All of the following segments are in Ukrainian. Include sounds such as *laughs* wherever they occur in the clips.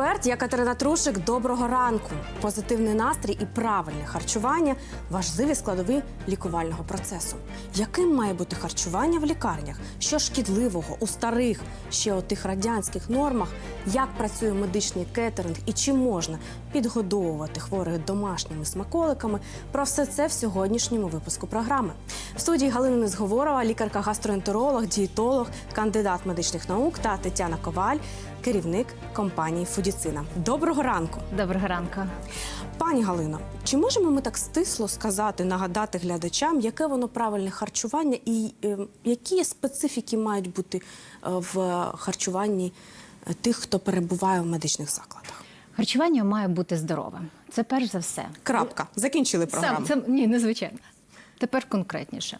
Медексперт. Я Катерина Трушик. Доброго ранку. Позитивний настрій і правильне харчування важливі складові лікувального процесу. Яким має бути харчування в лікарнях? Що шкідливого у старих, ще у тих радянських нормах? Як працює медичний кетеринг і чи можна підгодовувати хворих домашніми смаколиками? Про все це в сьогоднішньому випуску програми. В студії Галина Незговорова, лікарка-гастроентеролог, дієтолог, кандидат медичних наук та Тетяна Коваль, керівник компанії Фудіцина. Доброго ранку, Доброго ранку. пані Галино. Чи можемо ми так стисло сказати, нагадати глядачам, яке воно правильне харчування і е, які специфіки мають бути е, в харчуванні тих, хто перебуває в медичних закладах? Харчування має бути здоровим. Це перш за все. Крапка. Закінчили програму. Сам, це, ні, незвичайно. Тепер конкретніше.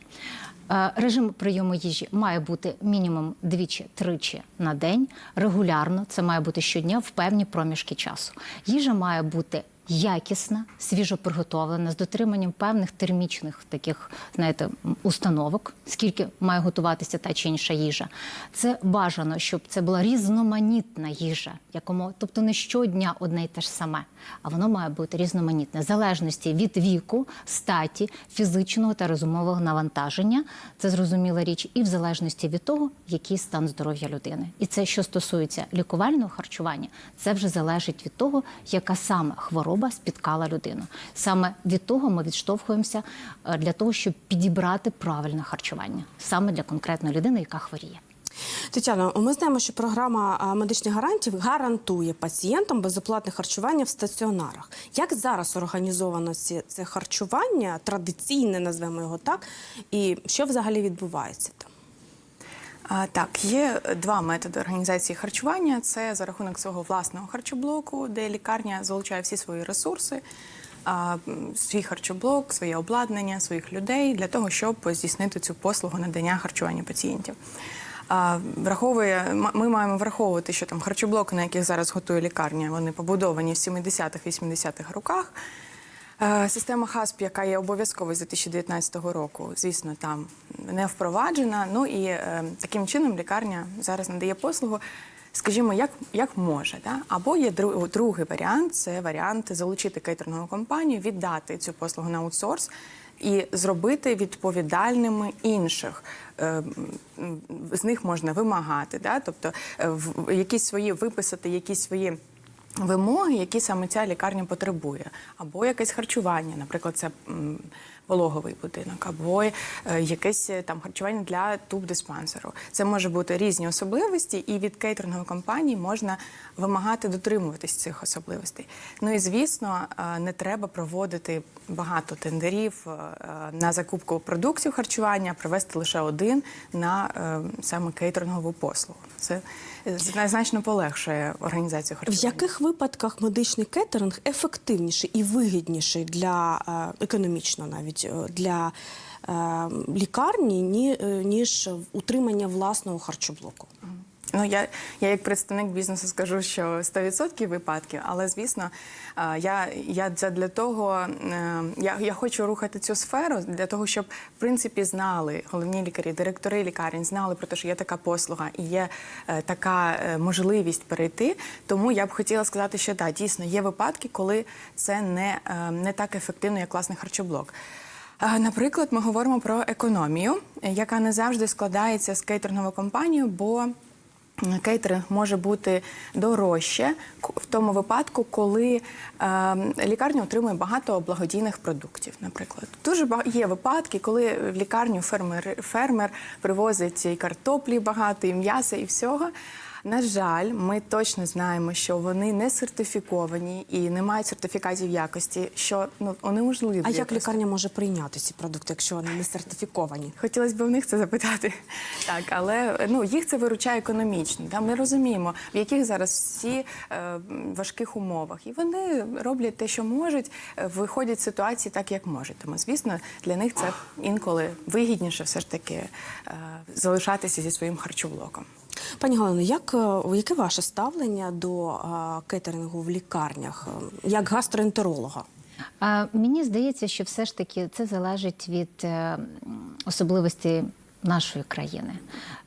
Е, Режим прийому їжі має бути мінімум двічі-тричі на день. Регулярно це має бути щодня в певні проміжки часу. Їжа має бути якісна, свіжоприготовлена, з дотриманням певних термічних таких, знаєте, установок, скільки має готуватися та чи інша їжа. Це бажано, щоб це була різноманітна їжа, якому, тобто не щодня одне й те ж саме, а воно має бути різноманітне, в залежності від віку, статі, фізичного та розумового навантаження. Це зрозуміла річ, і в залежності від того, який стан здоров'я людини. І це, що стосується лікувального харчування, це вже залежить від того, яка саме хвороба спіткала людину. Саме від того ми відштовхуємося е, для того, щоб підібрати правильне харчування саме для конкретної людини, яка хворіє. Тетяно, ми знаємо, що програма медичних гарантів гарантує пацієнтам безоплатне харчування в стаціонарах. Як зараз організовано це харчування, традиційне, назвемо його так, і що взагалі відбувається там? Так, є два методи організації харчування: це за рахунок свого власного харчоблоку, де лікарня залучає всі свої ресурси, свій харчоблок, своє обладнання, своїх людей для того, щоб здійснити цю послугу надання харчування пацієнтів. Враховує, ми маємо враховувати, що там харчоблоки, на яких зараз готує лікарня, вони побудовані в 70-х-80-х роках. Е, Система ХАСП, яка є обов'язковою з 2019 року, звісно, там не впроваджена. Ну і е, таким чином лікарня зараз надає послугу, скажімо, як, як може. Да? Або є дру- другий варіант це варіант залучити кейтерингову компанію, віддати цю послугу на аутсорс. І зробити відповідальними інших Е, з них можна вимагати, да? тобто е, якісь свої виписати якісь свої вимоги, які саме ця лікарня потребує, або якесь харчування, наприклад, це пологовий будинок, або е, якесь е, там харчування для туб-диспансеру. Це може бути різні особливості, і від кейтерингової компанії можна вимагати дотримуватись цих особливостей. Ну і звісно, е, не треба проводити багато тендерів на закупку продуктів харчування, а лише один на саме кейтерингову послугу. Це значно полегшує організацію В яких випадках медичний кетеринг ефективніший і вигідніший для е, економічно навіть е, для е, лікарні, ні, ніж утримання власного харчоблоку? Ну, я, я як представник бізнесу скажу, що 100% випадків, але звісно, я, я для того, е, я, я хочу рухати цю сферу для того, щоб в принципі знали головні лікарі, директори лікарень знали про те, що є така послуга і є е, така е, можливість перейти. Тому я б хотіла сказати, що так, дійсно є випадки, коли це не, не так ефективно, як власний харчоблок. Наприклад, ми говоримо про економію, яка не завжди складається з кейтеринговою компанією, бо Кейтеринг може бути дорожче в тому випадку, коли е, лікарня отримує багато благодійних продуктів. Наприклад, дуже є випадки, коли в лікарню фермер, фермер привозить і картоплі багато, і м'яса, і всього. На жаль, ми точно знаємо, що вони не сертифіковані і не мають сертифікатів якості, що ну унеможливлює А як просто. лікарня може прийняти ці продукти, якщо вони не сертифіковані? Хотілося б в них це запитати. *laughs* Так, але ну їх це виручає економічно. Да? Ми розуміємо, в яких зараз всі е, важких умовах, і вони роблять те, що можуть, е, виходять з ситуації так, як можуть. Тому, звісно, для них це інколи вигідніше все ж таки е, залишатися зі своїм харчоблоком. Пані Галино, як е, яке ваше ставлення до е, кетерингу в лікарнях е, як гастроентеролога? Мені здається, що все ж таки це залежить від м, особливостей нашої країни.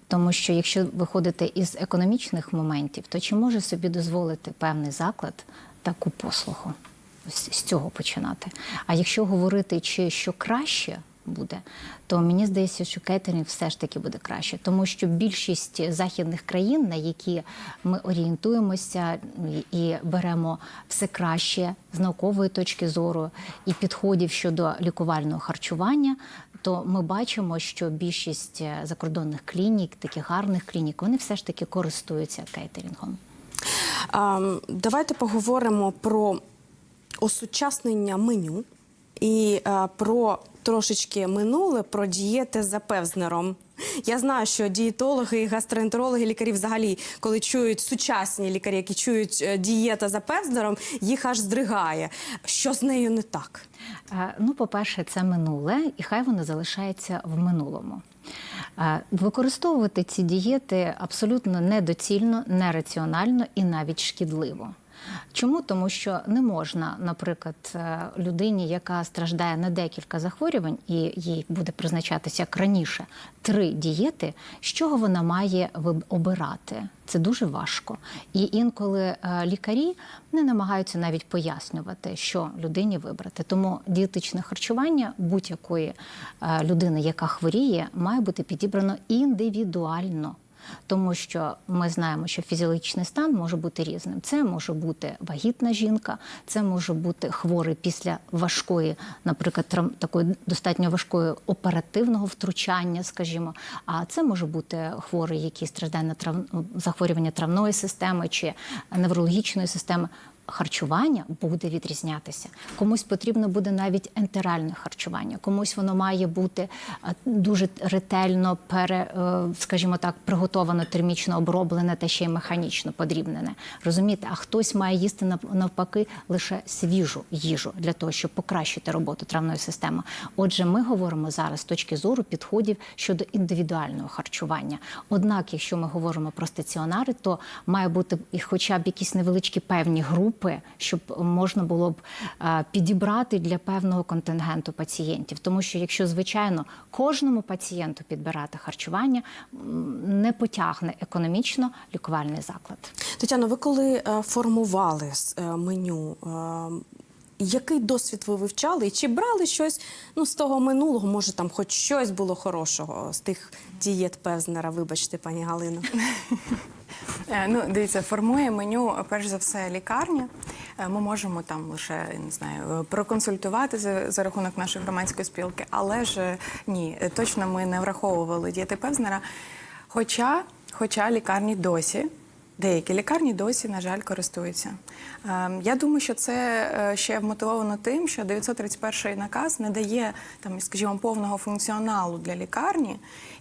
Тому що якщо виходити із економічних моментів, то чи може собі дозволити певний заклад таку послугу? З цього починати. А якщо говорити, чи що краще буде, то мені здається, що кейтеринг все ж таки буде краще, тому що більшість західних країн, на які ми орієнтуємося і беремо все краще з наукової точки зору і підходів щодо лікувального харчування, то ми бачимо, що більшість е, закордонних клінік, таких гарних клінік, вони все ж таки користуються кейтерингом. Ем, Давайте поговоримо про осучаснення меню і е, про трошечки минуле, про дієти за певзнером. Я знаю, що дієтологи, гастроентерологи, лікарі взагалі, коли чують сучасні лікарі, які чують е, дієта за певзнером, їх аж здригає. Що з нею не так? Е, Ну, по-перше, це минуле, і хай воно залишається в минулому. Використовувати ці дієти абсолютно недоцільно, нераціонально і навіть шкідливо. Чому? Тому що не можна, наприклад, е, людині, яка страждає на декілька захворювань, і їй буде призначатися як раніше три дієти, з чого вона має обирати. Це дуже важко. І інколи е, лікарі не намагаються навіть пояснювати, що людині вибрати. Тому дієтичне харчування будь-якої е, людини, яка хворіє, має бути підібрано індивідуально. Тому що ми знаємо, що фізіологічний стан може бути різним. Це може бути вагітна жінка, це може бути хворий після важкої, наприклад, травм такої достатньо важкої оперативного втручання, скажімо. А це може бути хворий, який страждає на трав... захворювання травної системи чи неврологічної системи. Харчування буде відрізнятися. Комусь потрібно буде навіть ентеральне харчування, комусь воно має бути е, дуже ретельно пере, е, скажімо так, приготовано, термічно оброблене та ще й механічно подрібнене. Розумієте, а хтось має їсти нав- навпаки лише свіжу їжу для того, щоб покращити роботу травної системи. Отже, ми говоримо зараз з точки зору підходів щодо індивідуального харчування. Однак, якщо ми говоримо про стаціонари, то має бути і хоча б якісь невеличкі певні групи, щоб можна було б е, підібрати для певного контингенту пацієнтів. Тому що якщо звичайно кожному пацієнту підбирати харчування, не потягне економічно лікувальний заклад. Тетяно, ви коли е, формували е, меню, е, який досвід ви вивчали? І чи брали щось ну, з того минулого? Може, там хоч щось було хорошого з тих дієт Певзнера, вибачте, пані Галино. Е, Ну, дивіться, формує меню перш за все лікарня. Е, Ми можемо там лише не знаю е, проконсультувати за, за рахунок нашої громадської спілки, але ж ні, точно ми не враховували дієти Певзнера. Хоча, хоча лікарні досі. Деякі лікарні досі, на жаль, користуються. Ем, Я думаю, що це е, ще вмотивовано тим, що 931 наказ не дає там, скажімо, повного функціоналу для лікарні,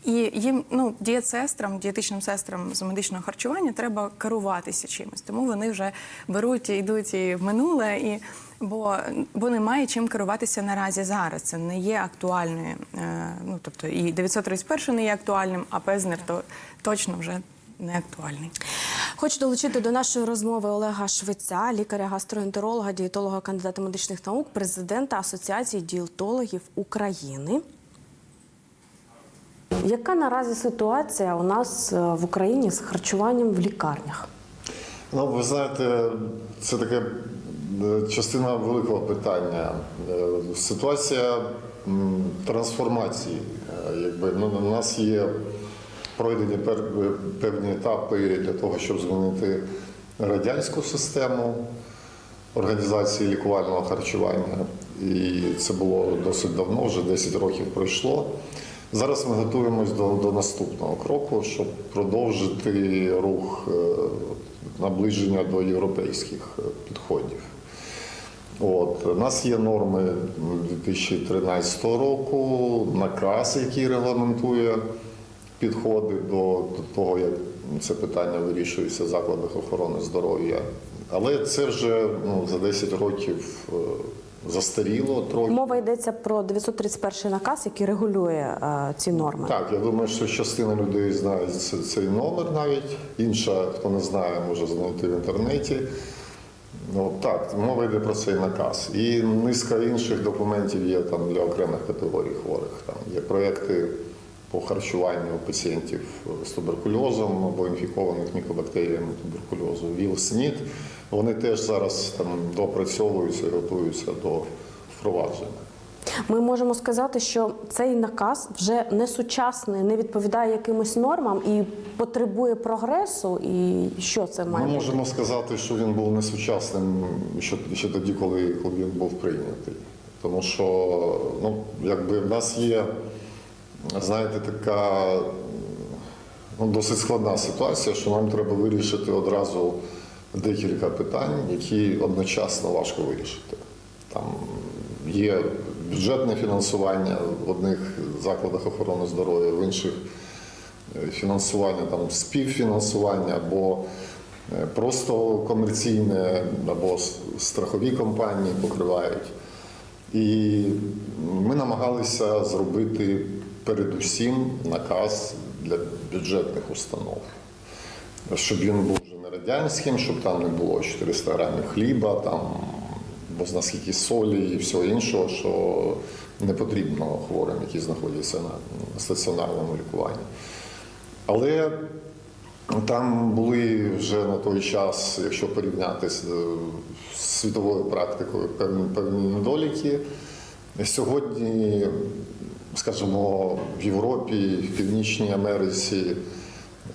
і їм, ну, дієтсестрам, дієтичним сестрам з медичного харчування треба керуватися чимось. Тому вони вже беруть і йдуть і в минуле, і бо, бо немає чим керуватися наразі зараз. Це не є актуальною. Е, Ну тобто і 931 не є актуальним, а Пезнер то точно вже не актуальний. Хочу долучити до нашої розмови Олега Швеця, лікаря-гастроентеролога, дієтолога, кандидата медичних наук, президента Асоціації дієтологів України. Яка наразі ситуація у нас е, в Україні з харчуванням в лікарнях? Ну, ви знаєте, це таке е, частина великого питання. Е, Ситуація трансформації. Якби ну, у нас є пройдені певні етапи для того, щоб змінити радянську систему організації лікувального харчування. І це було досить давно, вже 10 років пройшло. Зараз ми готуємось до, до наступного кроку, щоб продовжити рух е, наближення до європейських е, підходів. От, у нас є норми 2013 року, наказ, який регламентує підходи до, до того, як це питання вирішується в закладах охорони здоров'я. Але це вже ну, за 10 років е, застаріло трохи. Мова йдеться про 931 наказ, який регулює е, ці норми. Так, я думаю, що частина людей знає цей номер навіть. Інша, хто не знає, може знайти в інтернеті. Ну, так, мова йде про цей наказ. І низка інших документів є там для окремих категорій хворих. Там є проекти по харчуванню пацієнтів з туберкульозом або інфікованих мікобактеріями туберкульозу, ВІЛ-СНІД, вони теж зараз там допрацьовуються і готуються до впровадження. Ми можемо сказати, що цей наказ вже не сучасний, не відповідає якимось нормам і потребує прогресу. І що це Ми має бути? можемо сказати, що він був несучасним ще, ще тоді, коли, коли він був прийнятий. Тому що ну, якби в нас є, знаєте, така ну, досить складна ситуація, що нам треба вирішити одразу декілька питань, які одночасно важко вирішити. Там є бюджетне фінансування в одних закладах охорони здоров'я, в інших е, фінансування, там співфінансування або е, просто комерційне, або страхові компанії покривають. І ми намагалися зробити передусім наказ для бюджетних установ, щоб він був вже не радянським, щоб там не було 400 грамів хліба, там, бо з наскільки солі і всього іншого, що не потрібно хворим, які знаходяться на стаціонарному лікуванні. Але там були вже на той час, якщо порівняти з світовою практикою, певні недоліки. Сьогодні, скажімо, в Європі, в Північній Америці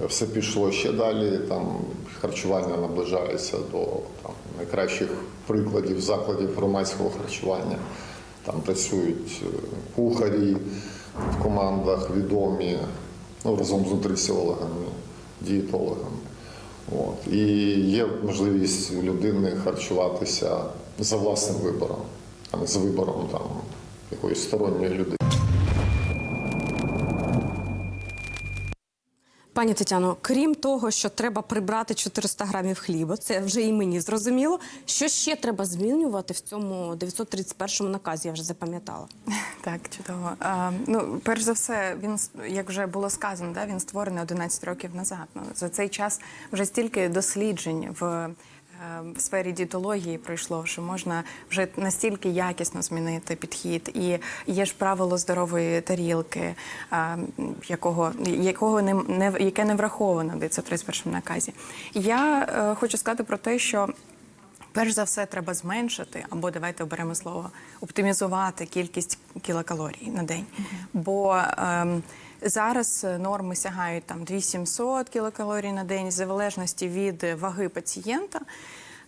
все пішло ще далі. Там харчування наближається до там, найкращих прикладів закладів громадського харчування. Там працюють е, кухарі в командах відомі ну, разом з нутриціологами, дієтологами. От. І є можливість у людини харчуватися за власним вибором, а не за вибором там, якоїсь сторонньої людини. Пані Тетяно, крім того, що треба прибрати 400 грамів хліба, це вже і мені зрозуміло. Що ще треба змінювати в цьому 931 наказі? Я вже запам'ятала. *laughs* Так, чудово. А, ну, перш за все, він як вже було сказано, да, він створений 11 років назад. Ну, за цей час вже стільки досліджень в. Е, В сфері дієтології пройшло, що можна вже настільки якісно змінити підхід, і є ж правило здорової тарілки, а, якого, якого не, не яке не враховано в 931 наказі. Я е, хочу сказати про те, що Перш за все, треба зменшити, або давайте оберемо слово оптимізувати кількість кілокалорій на день. Бо ем, зараз норми сягають там 2700 кілокалорій на день, в залежності від ваги пацієнта.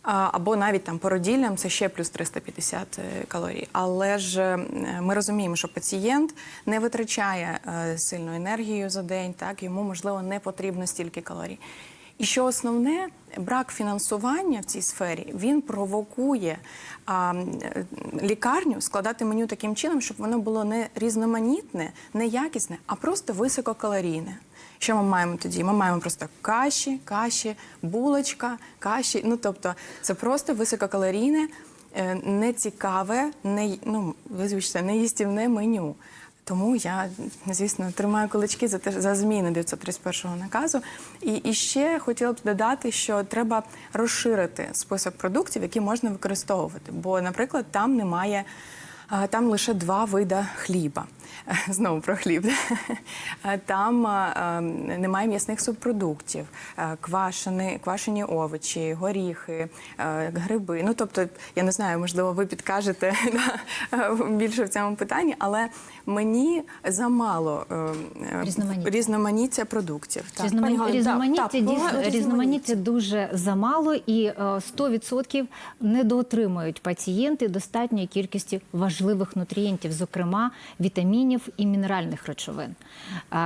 Або навіть там породіллям це ще плюс 350 калорій. Але ж е, ми розуміємо, що пацієнт не витрачає е, сильну енергію за день, так йому можливо не потрібно стільки калорій. І що основне, брак фінансування в цій сфері він провокує а, е, лікарню складати меню таким чином, щоб воно було не різноманітне, не якісне, а просто висококалорійне. Що ми маємо тоді? Ми маємо просто каші, каші, булочка, каші. Ну тобто, це просто висококалорійне, е, нецікаве, не ну визвичте, неїстівне меню. Тому я, звісно, тримаю кулачки за те за зміни 931 наказу. І, і ще хотіла б додати, що треба розширити список продуктів, які можна використовувати. Бо, наприклад, там немає. Там лише два вида хліба. *laughs* Знову про хліб. *laughs* Там а, а, немає м'ясних субпродуктів, квашені, квашені овочі, горіхи, гриби. Ну тобто, я не знаю, можливо, ви підкажете *laughs* да, більше в цьому питанні, але мені замало е, е, Різноманіття. різноманіття продуктів. Так. Різномані- Різноманіття, так, різноманіття. різноманіття дуже замало, і е, 100% недоотримують пацієнти достатньої кількості важливих нутрієнтів, зокрема вітамінів і мінеральних речовин.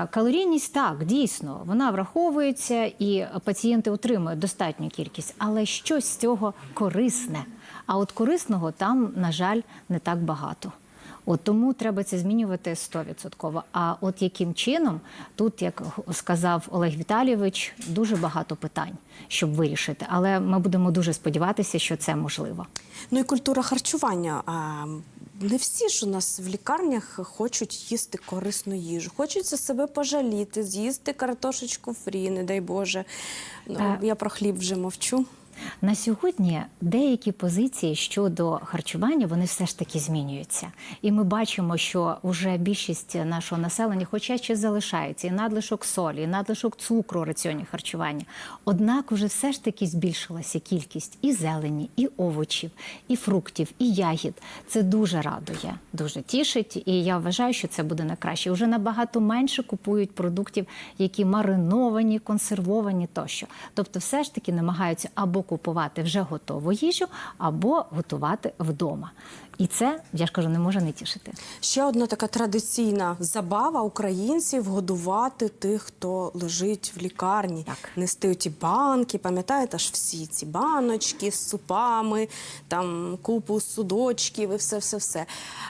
Калорійність так, дійсно, вона враховується, і пацієнти отримують достатню кількість, але щось з цього корисне. А от корисного там, на жаль, не так багато. От тому треба це змінювати 100%. А от яким чином, тут, як сказав Олег Віталійович, дуже багато питань, щоб вирішити. Але ми будемо дуже сподіватися, що це можливо. Ну і культура харчування. Не всі ж у нас в лікарнях хочуть їсти корисну їжу. Хочеться себе пожаліти, з'їсти картошечку фрі, не дай Боже. Ну, Е. я про хліб вже мовчу. На сьогодні деякі позиції щодо харчування вони все ж таки змінюються. І ми бачимо, що вже більшість нашого населення, хоча ще залишається і надлишок солі, і надлишок цукру у раціоні харчування. Однак уже все ж таки збільшилася кількість і зелені, і овочів, і фруктів, і ягід. Це дуже радує, дуже тішить. І я вважаю, що це буде на краще. Уже набагато менше купують продуктів, які мариновані, консервовані тощо. Тобто, все ж таки намагаються або купувати вже готову їжу, або готувати вдома. І це, я ж кажу, не може не тішити. Ще одна така традиційна забава українців годувати тих, хто лежить в лікарні, Так. нести ті банки. Пам'ятаєте ж всі ці баночки з супами, там купу судочків і все, все, все.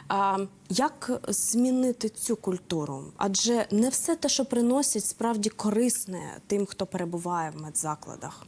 А, як змінити цю культуру? Адже не все те, що приносять, справді корисне тим, хто перебуває в медзакладах.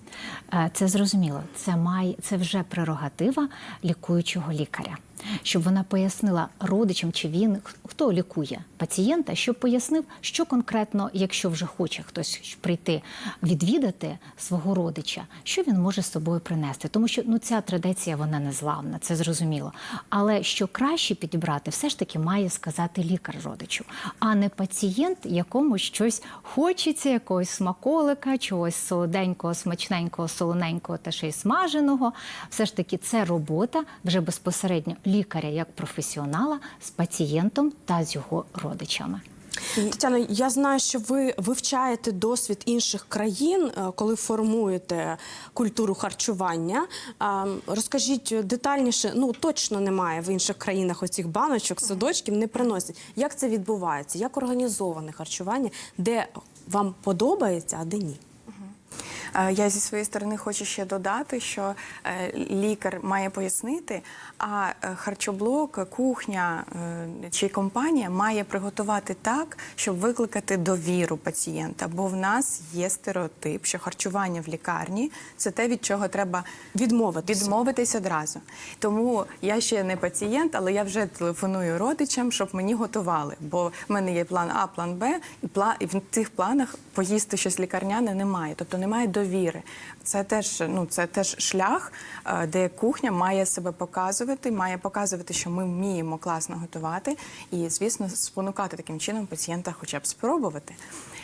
Е, Це зрозуміло. Це має це вже прерогатива лікуючого лікаря. Щоб вона пояснила родичам, чи він хто лікує пацієнта, щоб пояснив, що конкретно, якщо вже хоче хтось прийти відвідати свого родича, що він може з собою принести. Тому що ну ця традиція вона незламна, це зрозуміло. Але що краще підібрати, все ж таки має сказати лікар родичу, а не пацієнт, якому щось хочеться, якогось смаколика, чогось солоденького, смачненького, солоненького та ще й смаженого. Все ж таки, це робота вже безпосередньо лікаря як професіонала з пацієнтом та з його родичами. Тетяно, я знаю, що ви вивчаєте досвід інших країн, е, коли формуєте культуру харчування. Розкажіть детальніше, ну точно немає в інших країнах оцих баночок, садочків, не приносять. Як це відбувається? Як організоване харчування, де вам подобається, а де ні? Е, Я зі своєї сторони хочу ще додати, що е, лікар має пояснити, а е, харчоблок, кухня чи компанія має приготувати так, щоб викликати довіру пацієнта. Бо в нас є стереотип, що харчування в лікарні це те, від чого треба Відмовитися. відмовитись одразу. Тому я ще не пацієнт, але я вже телефоную родичам, щоб мені готували. Бо в мене є план А, план Б, і в цих планах поїсти щось лікарняне немає. Тобто немає довіри. Це теж ну це теж шлях, е, де кухня має себе показувати, має показувати, що ми вміємо класно готувати, і звісно, спонукати таким чином пацієнта, хоча б спробувати.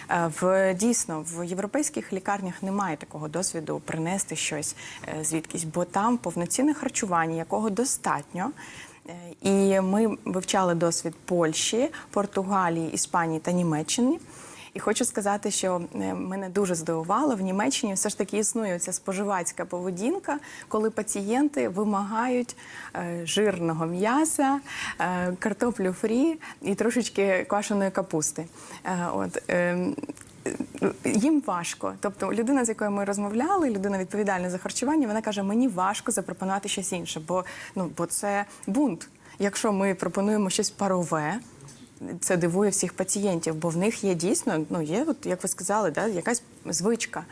Е, В дійсно в європейських лікарнях немає такого досвіду принести щось е, звідкись, бо там повноцінне харчування, якого достатньо. І ми вивчали досвід Польщі, Португалії, Іспанії та Німеччини. І хочу сказати, що е, мене дуже здивувало в Німеччині все ж таки існує ця споживацька поведінка, коли пацієнти вимагають е, жирного м'яса, е, картоплю фрі і трошечки квашеної капусти. От їм важко. Тобто людина, з якою ми розмовляли, людина відповідальна за харчування, вона каже: мені важко запропонувати щось інше, бо ну бо це бунт. Якщо ми пропонуємо щось парове. Це дивує всіх пацієнтів, бо в них є дійсно, ну є, от як ви сказали, да, якась звичка.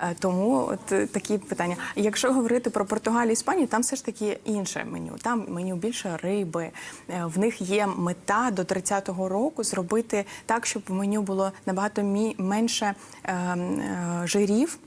Е, Тому от е, такі питання. Якщо говорити про Португалію, Іспанію, там все ж таки інше меню. Там меню більше риби. Е, В них є мета до 30-го року зробити так, щоб в меню було набагато мі- менше е, е, жирів.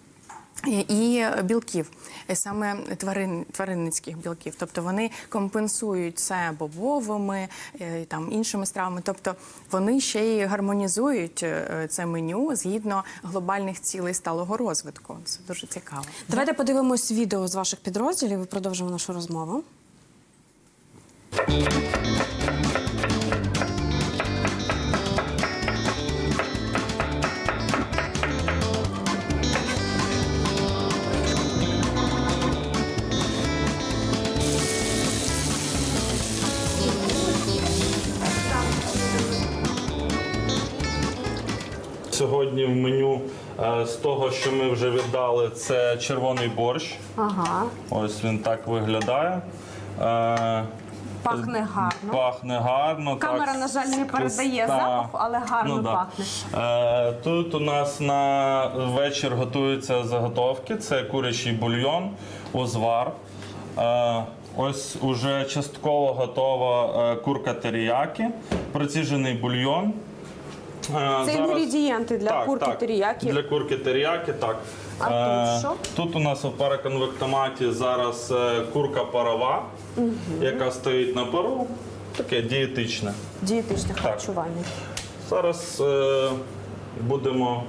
І білків, е, саме тварин, тваринницьких білків. Тобто вони компенсують це бобовими, е, там іншими стравами. Тобто вони ще й гармонізують е, це меню згідно глобальних цілей сталого розвитку. Це дуже цікаво. Давайте подивимось відео з ваших підрозділів і продовжимо нашу розмову. Сьогодні в меню е, з того, що ми вже віддали, це червоний борщ. Ага, Ось він так виглядає. Е, пахне гарно. Пахне гарно. Камера, так, на жаль, не передає Та- запаху, але гарно ну, да. пахне. Е, тут у нас на вечір готуються заготовки. Це курячий бульйон, узвар. Е, ось уже частково готова е, курка теріякі, проціжений бульйон. Е, Це інгредієнти для курки теріякі. Для курки теріякі, так. А Е, тут що? Тут у нас у параконвектоматі зараз е, курка парова, яка стоїть на пару. Таке дієтичне. Дієтичне харчування. Зараз е, будемо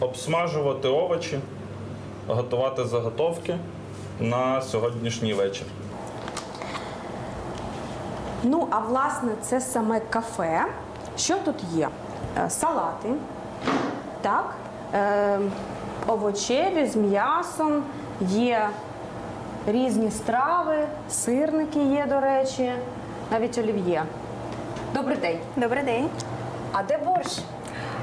обсмажувати овочі, готувати заготовки на сьогоднішній вечір. Ну, а власне, це саме кафе. Що тут є? Е, Салати, так, е, овочеві з м'ясом, є різні страви, сирники є, до речі, навіть олів'є. Добрий день. Добрий день. А де борщ?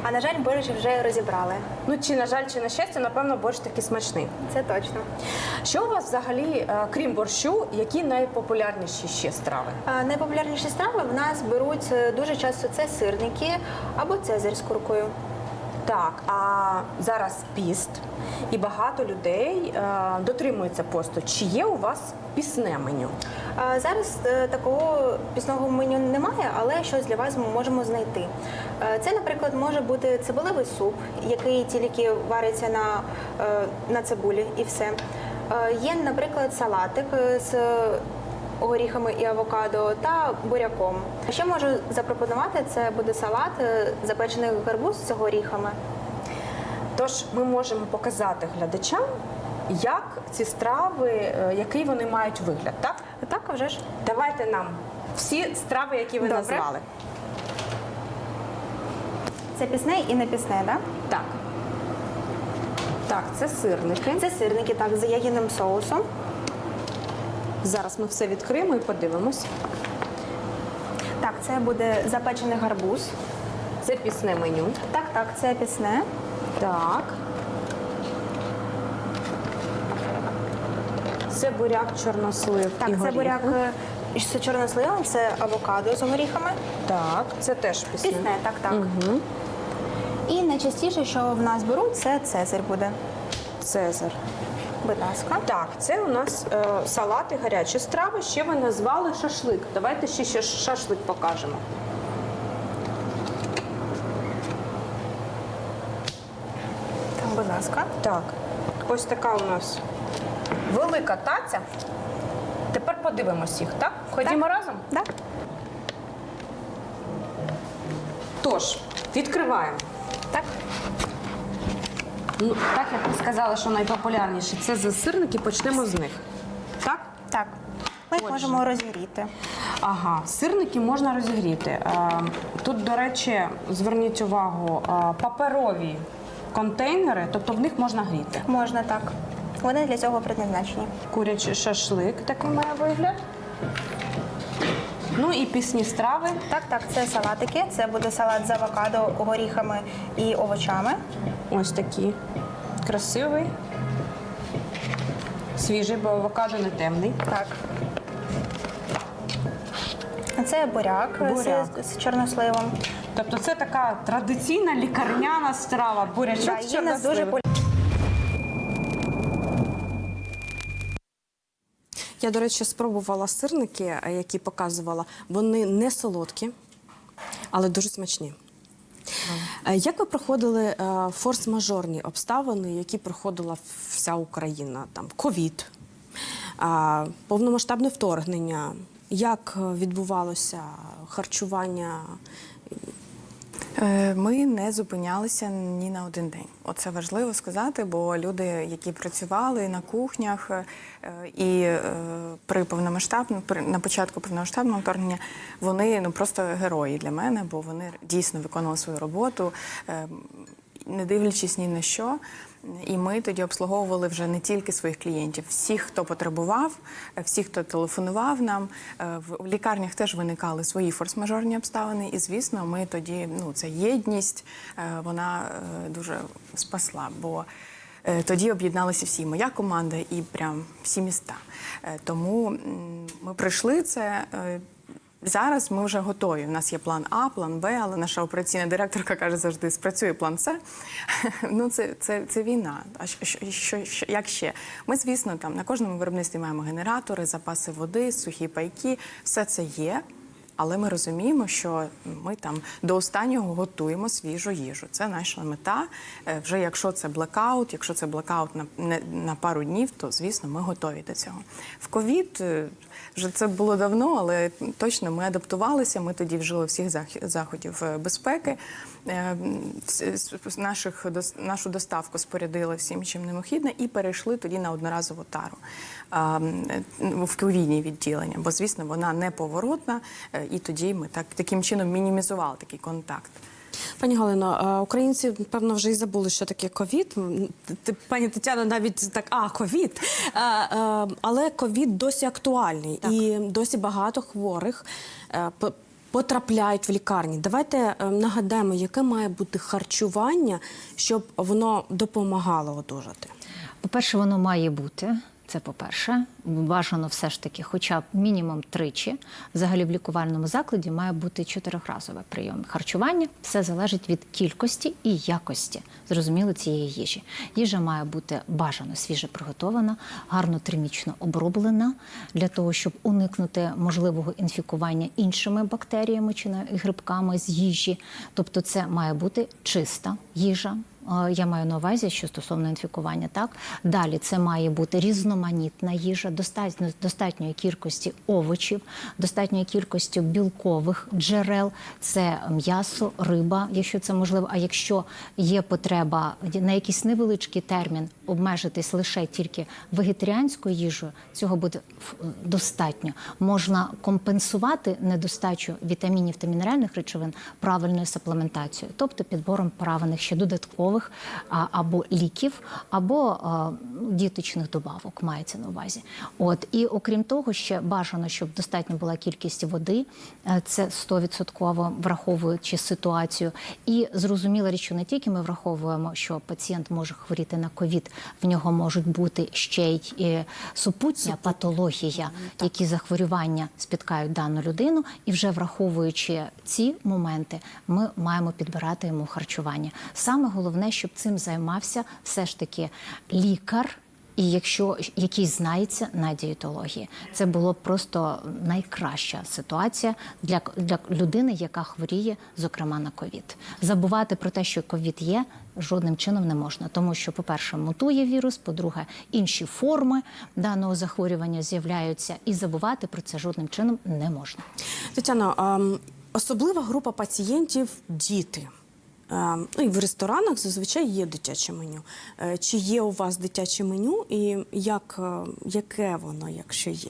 А на жаль, борщ вже розібрали. Ну, чи на жаль, чи на щастя, напевно, борщ такий смачний. Це точно. Що у вас взагалі, е, крім борщу, які найпопулярніші ще страви? Найпопулярніші страви в нас беруть е, дуже часто це сирники або цезарь з куркою. Так, а зараз піст, і багато людей е, дотримуються посту. Чи є у вас пісне меню? А зараз е, такого пісного меню немає, але щось для вас ми можемо знайти. Е, Це, наприклад, може бути цибулевий суп, який тільки вариться на, е, на цибулі, і все. Е, Є, наприклад, салатик е, з горіхами і авокадо та буряком. Ще можу запропонувати це буде салат е, запечений гарбуз з горіхами. Тож ми можемо показати глядачам, як ці страви, е, який вони мають вигляд. Так, Так, а вже ж. давайте нам всі страви, які ви Добре. назвали. Це пісне і не пісне, так? Так. Так, це сирники. Це сирники так з ягідним соусом. Зараз ми все відкриємо і подивимось. Так, це буде запечений гарбуз. Це пісне меню. Так, так, це пісне. Так. Це буряк, чорнослив Так, і це горіхи. буряк е, з чорносливом, це авокадо з горіхами. Так, це теж пісне. Пісне, так, так. Угу. І найчастіше, що в нас беруть, це цезарь буде. Цезар. Будь ласка. Так, це у нас е, салати, гарячі страви. Ще ви назвали шашлик. Давайте ще, ще шашлик покажемо. Так, будь ласка. Так, ось така у нас велика таця. Тепер подивимось їх, так? Ходімо разом? Так. Тож, відкриваємо. Так. Ну, так як ви сказали, що найпопулярніші це за сирники, почнемо з них. Так? Так. Ми їх Отже. можемо розігріти. Ага, сирники можна розігріти. Е, Тут, до речі, зверніть увагу, е, паперові контейнери, тобто в них можна гріти. Можна так. Вони для цього предназначені. Курячий шашлик такий має вигляд. Ну і пісні страви. Так, так, це салатики. Це буде салат з авокадо, горіхами і овочами. Ось такі. Красивий. Свіжий, бо авокадо не темний. Так. А Це буряк, Буряк. З, з чорносливом. Тобто це така традиційна лікарняна страва. Бурячок Да, з нас дуже чорносливом. Я, до речі, спробувала сирники, е, які показувала. Вони не солодкі, але дуже смачні. Е, Як ви проходили е, форс-мажорні обставини, які проходила вся Україна? Там ковід, повномасштабне вторгнення. Як е, відбувалося харчування? Е, Ми не зупинялися ні на один день. Оце важливо сказати, бо люди, які працювали на кухнях е, і е, при повномасштабному на початку повномасштабного вторгнення, вони ну просто герої для мене, бо вони дійсно виконували свою роботу, е, не дивлячись ні на що. І ми тоді обслуговували вже не тільки своїх клієнтів, всіх, хто потребував, е, всіх, хто телефонував нам. Е, В лікарнях теж виникали свої форс-мажорні обставини. І звісно, ми тоді ну ця єдність е, вона дуже спасла. Бо тоді об'єдналися всі, моя команда і прям всі міста. Тому ми пройшли це. Зараз ми вже готові. У нас є план А, план Б, але наша операційна директорка каже завжди: спрацює план С. *laughs* Ну це, це, це війна. А що, що, що, як ще? Ми, звісно, там на кожному виробництві маємо генератори, запаси води, сухі пайки. Все це є. Але ми розуміємо, що ми там до останнього готуємо свіжу їжу. Це наша мета. Е, Вже якщо це блекаут, якщо це блекаут на, на пару днів, то звісно ми готові до цього. В ковід е, вже це було давно, але точно ми адаптувалися. Ми тоді вжили всіх заходів е, безпеки. Е, с- Наших нашу доставку спорядили всім, чим необхідно, і перейшли тоді на одноразову тару е, в ковідні відділення. Бо звісно, вона неповоротна, е, і тоді ми так таким чином мінімізували такий контакт. Пані Галино, українці певно вже і забули, що таке ковід. Пані Тетяно навіть так, а ковід. Але ковід досі актуальний і досі багато хворих е, потрапляють в лікарні. Давайте е, нагадаємо, яке має бути харчування, щоб воно допомагало одужати. По-перше, воно має бути. Це по-перше, бажано все ж таки, хоча б мінімум тричі. Взагалі в лікувальному закладі має бути чотирьохразове прийом харчування. Все залежить від кількості і якості, зрозуміло, цієї їжі. Їжа має бути бажано свіже приготована, гарно термічно оброблена для того, щоб уникнути можливого інфікування іншими бактеріями чи навіть грибками з їжі. Тобто, це має бути чиста їжа. Е, Я маю на увазі, що стосовно інфікування, так далі це має бути різноманітна їжа, достатньо достатньої кількості овочів, достатньої кількості білкових джерел, це м'ясо, риба, якщо це можливо. А якщо є потреба на якийсь невеличкий термін обмежитись лише тільки вегетаріанською їжею, цього буде ф- достатньо. Можна компенсувати недостачу вітамінів та мінеральних речовин правильною саплементацією, тобто підбором правильних ще додаткових а, або ліків, або діточних добавок мається на увазі. От і окрім того, ще бажано, щоб достатньо була кількість води, е, це 100% враховуючи ситуацію. І зрозуміла річ, що не тільки ми враховуємо, що пацієнт може хворіти на ковід, в нього можуть бути ще й супутня патологія, які захворювання спіткають дану людину, і вже враховуючи ці моменти, ми маємо підбирати йому харчування. Саме головне, щоб цим займався все ж таки лікар. І якщо який знається на дієтології, це було б просто найкраща ситуація для, для людини, яка хворіє, зокрема на ковід. Забувати про те, що ковід є, жодним чином не можна, тому що, по-перше, мутує вірус, по-друге, інші форми даного захворювання з'являються, і забувати про це жодним чином не можна. Тетяно, ем, особлива група пацієнтів діти. Ем, Ну і в ресторанах зазвичай є дитяче меню. Е, Чи є у вас дитяче меню, і як, е, яке воно, якщо є?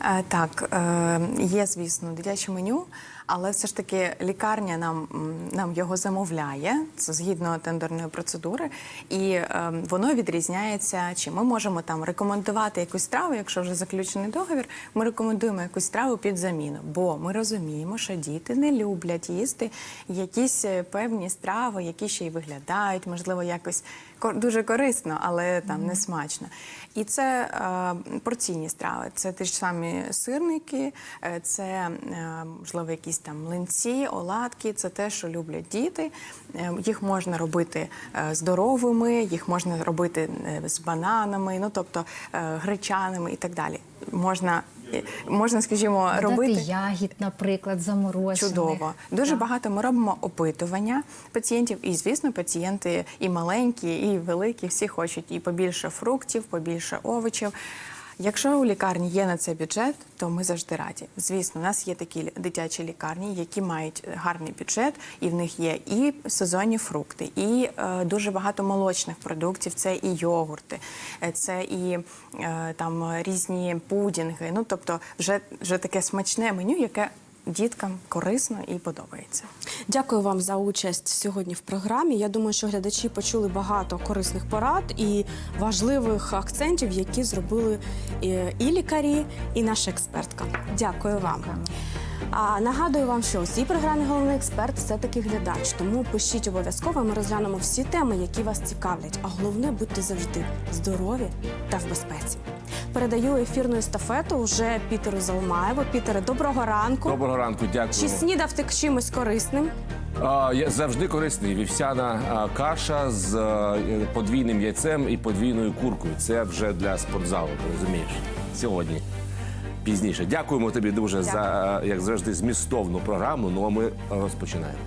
Е, Так, е, є, звісно, дитяче меню, але все ж таки лікарня нам, нам його замовляє це згідно тендерної процедури, і е, воно відрізняється. Чи ми можемо там рекомендувати якусь страву, якщо вже заключений договір, ми рекомендуємо якусь страву під заміну, бо ми розуміємо, що діти не люблять їсти якісь е, певні страви, які ще й виглядають, можливо, якось дуже корисно, але там не смачно. І це е, порційні страви. Це ті ж самі сирники, е, це е, можливо якісь там млинці, оладки. Це те, що люблять діти. Е, їх можна робити е, здоровими, їх можна робити е, з бананами, ну тобто е, гречаними і так далі. Можна, можна, скажімо, робити. Дати ягід, наприклад, заморожених. Чудово. Дуже Так. багато ми робимо опитування пацієнтів, і звісно, пацієнти і маленькі, і великі, всі хочуть і побільше фруктів, побільше овочів. Якщо у лікарні є на це бюджет, то ми завжди раді. Звісно, у нас є такі дитячі лікарні, які мають гарний бюджет, і в них є і сезонні фрукти, і е, дуже багато молочних продуктів. Це і йогурти, е, це і е, там різні пудінги. Ну тобто, вже, вже таке смачне меню, яке діткам корисно і подобається. Дякую вам за участь сьогодні в програмі. Я думаю, що глядачі почули багато корисних порад і важливих акцентів, які зробили і, і лікарі, і наша експертка. Дякую вам. А нагадую вам, що у цій програмі головний експерт все таки глядач. Тому пишіть обов'язково. Ми розглянемо всі теми, які вас цікавлять. А головне будьте завжди здорові та в безпеці. Передаю ефірну естафету вже Пітеру Залмаєву. Пітере, доброго ранку. Доброго ранку, дякую. Чи снідав ти чимось корисним? А, я завжди корисний. Вівсяна а, каша з а, подвійним яйцем і подвійною куркою. Це вже для спортзалу, ти розумієш? Сьогодні. Пізніше. Дякуємо тобі дуже за е, як завжди змістовну програму. Ну а ми розпочинаємо.